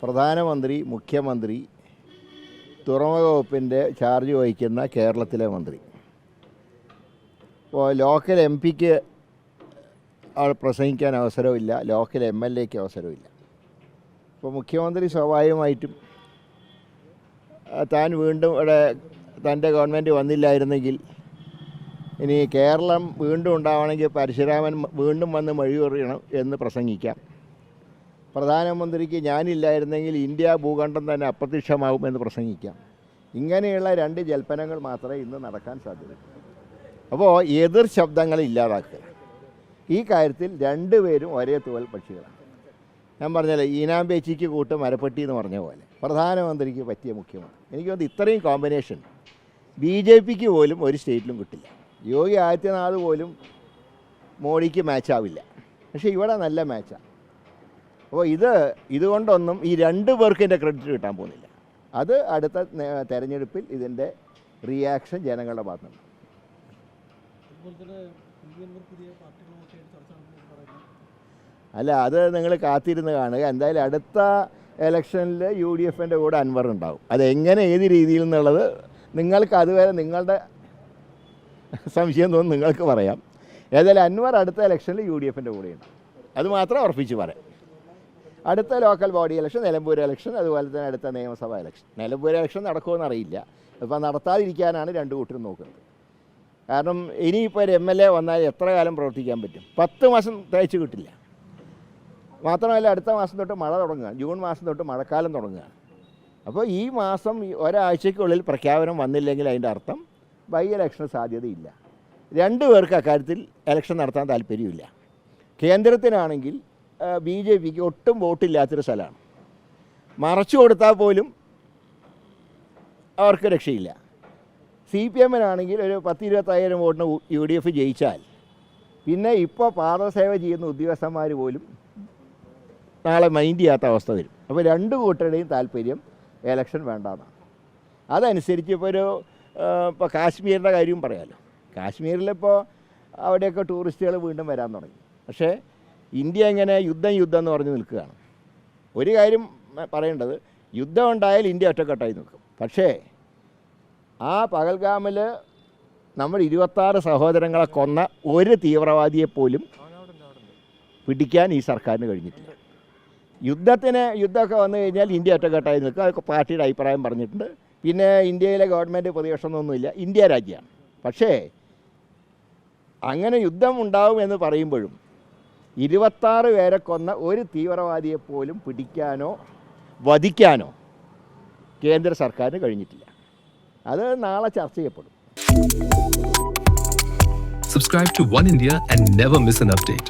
പ്രധാനമന്ത്രി മുഖ്യമന്ത്രി തുറമുഖ വകുപ്പിന്റെ ചാർജ് വഹിക്കുന്ന കേരളത്തിലെ മന്ത്രി. ഇപ്പോൾ ലോക്കൽ എം പിക്ക് പ്രസംഗിക്കാൻ അവസരമില്ല ലോക്കൽ എം എൽ എക്ക് അവസരമില്ല. ഇപ്പോൾ മുഖ്യമന്ത്രി സ്വാഭാവികമായിട്ടും താൻ വീണ്ടും ഇവിടെ തന്റെ ഗവൺമെന്റ് വന്നില്ലായിരുന്നെങ്കിൽ ഇനി കേരളം വീണ്ടും ഉണ്ടാവണമെങ്കിൽ പരശുരാമൻ വീണ്ടും വന്ന് മൊഴിയെറിയണം എന്ന് പ്രസംഗിക്കാം. പ്രധാനമന്ത്രിക്ക് ഞാനില്ലായിരുന്നെങ്കിൽ ഇന്ത്യ ഭൂഖണ്ഡം തന്നെ അപ്രത്യക്ഷമാകുമെന്ന് പ്രസംഗിക്കാം. ഇങ്ങനെയുള്ള രണ്ട് ജൽപ്പനങ്ങൾ മാത്രമേ ഇന്ന് നടക്കാൻ സാധ്യതയുള്ളൂ. അപ്പോൾ എതിർ ശബ്ദങ്ങൾ ഇല്ലാതാക്കുക. ഈ കാര്യത്തിൽ രണ്ടുപേരും ഒരേ തുവൽ പക്ഷികളാണ്. ഞാൻ പറഞ്ഞല്ലേ ഈനാമ്പേച്ചിക്ക് കൂട്ട് മരപ്പെട്ടി എന്ന് പറഞ്ഞ പോലെ. പ്രധാനമന്ത്രിക്ക് പറ്റിയ മുഖ്യമന്ത്രി എനിക്ക് തോന്നുന്നു ഇത്രയും കോമ്പിനേഷൻ ബി ജെ പിക്ക് പോലും ഒരു സ്റ്റേറ്റിലും കിട്ടില്ല. യോഗി ആദിത്യനാഥ് പോലും മോഡിക്ക് മാച്ചാവില്ല പക്ഷേ ഇവിടെ നല്ല മാച്ചാണ് അപ്പോൾ ഇത് ഇതുകൊണ്ടൊന്നും ഈ രണ്ട് പേർക്ക് ഇതിന്റെ ക്രെഡിറ്റ് കിട്ടാൻ പോകുന്നില്ല. അത് അടുത്ത തെരഞ്ഞെടുപ്പിൽ ഇതിന്റെ റിയാക്ഷൻ ജനങ്ങളുടെ ഭാഗത്തുനിന്ന്. അല്ല അത് നിങ്ങൾ കാത്തിരുന്ന് കാണുക. എന്തായാലും അടുത്ത ഇലക്ഷനിൽ യു ഡി എഫിന്റെ കൂടെ അൻവർ ഉണ്ടാവും. അതെങ്ങനെ ഏത് രീതിയിൽ എന്നുള്ളത് നിങ്ങൾക്ക് അതുവരെ നിങ്ങളുടെ സംശയം തോന്നുന്നു നിങ്ങൾക്ക് പറയാം. ഏതായാലും അൻവർ അടുത്ത ഇലക്ഷനിൽ യു ഡി എഫിന്റെ കൂടെ ഉണ്ടാവും. അത് മാത്രം ഉറപ്പിച്ച് പറയാം. അടുത്ത local body election Nilambur election അതുപോലെ തന്നെ അടുത്ത നിയമസഭാ ഇലക്ഷൻ നിലമ്പൂർ ഇലക്ഷൻ നടക്കുമെന്ന് അറിയില്ല ഇപ്പോൾ നടത്താതിരിക്കാനാണ് രണ്ട് കൂട്ടരും നോക്കുന്നത്. കാരണം ഇനിയിപ്പോൾ ഒരു എം എൽ എ വന്നാൽ എത്ര കാലം പ്രവർത്തിക്കാൻ പറ്റും? പത്ത് മാസം തയ്ച്ചു കിട്ടില്ല. മാത്രമല്ല അടുത്ത മാസം തൊട്ട് മഴ തുടങ്ങുക. ജൂൺ മാസം തൊട്ട് മഴക്കാലം തുടങ്ങുകയാണ് അപ്പോൾ ഈ മാസം ഒരാഴ്ചയ്ക്കുള്ളിൽ പ്രഖ്യാപനം വന്നില്ലെങ്കിൽ അതിന്റെ അർത്ഥം ബൈ ഇലക്ഷൻ സാധ്യതയില്ല. രണ്ടു പേർക്ക് അക്കാര്യത്തിൽ ഇലക്ഷൻ നടത്താൻ താല്പര്യമില്ല. കേന്ദ്രത്തിനാണെങ്കിൽ ബി ജെ പിക്ക് ഒട്ടും വോട്ടില്ലാത്തൊരു സ്ഥലമാണ്. മറച്ചു കൊടുത്താൽ പോലും അവർക്ക് രക്ഷയില്ല. സി പി എമ്മിനാണെങ്കിൽ ഒരു പത്ത് ഇരുപത്തായിരം വോട്ടിന് യു ഡി എഫ് ജയിച്ചാൽ പിന്നെ ഇപ്പോൾ പാദസേവ ചെയ്യുന്ന ഉദ്യോഗസ്ഥന്മാർ പോലും നാളെ മൈൻഡ് ചെയ്യാത്ത അവസ്ഥ വരും. അപ്പോൾ രണ്ട് കൂട്ടരുടെയും താല്പര്യം എലക്ഷൻ വേണ്ടാന്നാണ്. അതനുസരിച്ച് ഇപ്പോൾ ഒരു ഇപ്പോൾ കാശ്മീരിന്റെ കാര്യവും പറയാമല്ലോ കാശ്മീരിലിപ്പോൾ അവിടെയൊക്കെ ടൂറിസ്റ്റുകൾ വീണ്ടും വരാൻ തുടങ്ങി. പക്ഷേ ഇന്ത്യ എങ്ങനെ യുദ്ധം യുദ്ധം എന്ന് പറഞ്ഞ് നിൽക്കുകയാണ്. ഒരു കാര്യം പറയേണ്ടത് യുദ്ധം ഉണ്ടായാൽ ഇന്ത്യ ഒറ്റക്കെട്ടായി നിൽക്കും. പക്ഷേ ആ പകൽഗാമിൽ നമ്മൾ ഇരുപത്താറ് സഹോദരങ്ങളെ കൊന്ന ഒരു തീവ്രവാദിയെ പോലും പിടിക്കാൻ ഈ സർക്കാരിന് കഴിഞ്ഞിട്ടില്ല. യുദ്ധത്തിന് യുദ്ധമൊക്കെ വന്നു കഴിഞ്ഞാൽ ഇന്ത്യ ഒറ്റക്കെട്ടായി നിൽക്കും. അതൊക്കെ പാർട്ടിയുടെ അഭിപ്രായം പറഞ്ഞിട്ടുണ്ട്. പിന്നെ ഇന്ത്യയിലെ ഗവൺമെന്റ് പ്രതിപക്ഷമൊന്നുമില്ല ഇന്ത്യ രാജ്യമാണ്. പക്ഷേ അങ്ങനെ യുദ്ധം ഉണ്ടാവും എന്ന് പറയുമ്പോഴും ഇരുപത്താറ് പേരെ കൊന്ന ഒരു തീവ്രവാദിയെ പോലും പിടിക്കാനോ വധിക്കാനോ കേന്ദ്ര സർക്കാരിന് കഴിഞ്ഞിട്ടില്ല അത് നാളെ ചർച്ച ചെയ്യപ്പെടും Subscribe to One India and never miss an update.